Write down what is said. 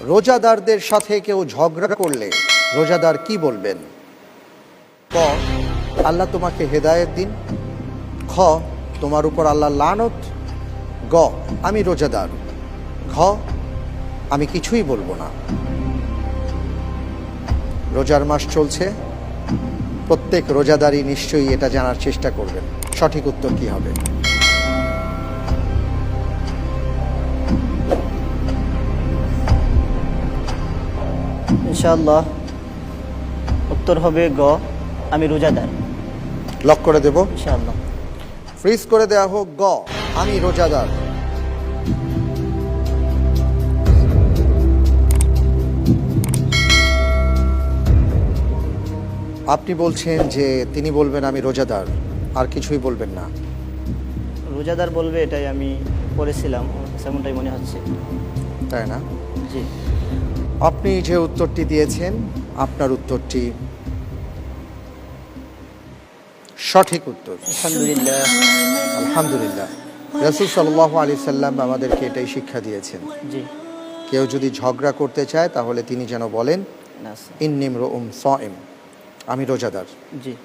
রোজাদারদের সাথে কেউ ঝগড়া করলে রোজাদার কি বলবেন? ক, আল্লাহ তোমাকে হেদায়েত দিন। খ, তোমার উপর আল্লাহ লানত। গ, আমি রোজাদার। ঘ, আমি কিছুই বলব না। রোজার মাস চলছে। প্রত্যেক রোজাদারই নিশ্চয়ই এটা জানার চেষ্টা করবেন। সঠিক উত্তর কি হবে? ইনশাআল্লাহ। উত্তর হবে গ আমি রোজাদার। লক করে দেব। ইনশাআল্লাহ। ফ্রিজ করে দেওয়া হোক গ আমি রোজাদার। আপনি বলছেন যে তিনি বলবেন আমি রোজাদার আর কিছুই বলবেন না। রোজাদার বলবে এটাই আমি পড়েছিলাম সেমনটাই মনে হচ্ছে। তাই না? জি। আপনি যে উত্তরটি দিয়েছেন আপনার উত্তরটি সঠিক উত্তর। আলহামদুলিল্লাহ। আলহামদুলিল্লাহ। রসুল সাল্লাহ আলি সাল্লাম আমাদেরকে এটাই শিক্ষা দিয়েছেন। জি। কেউ যদি ঝগড়া করতে চায় তাহলে তিনি যেন বলেন ইন্নিম রোম সএম আমি রোজাদার। জি।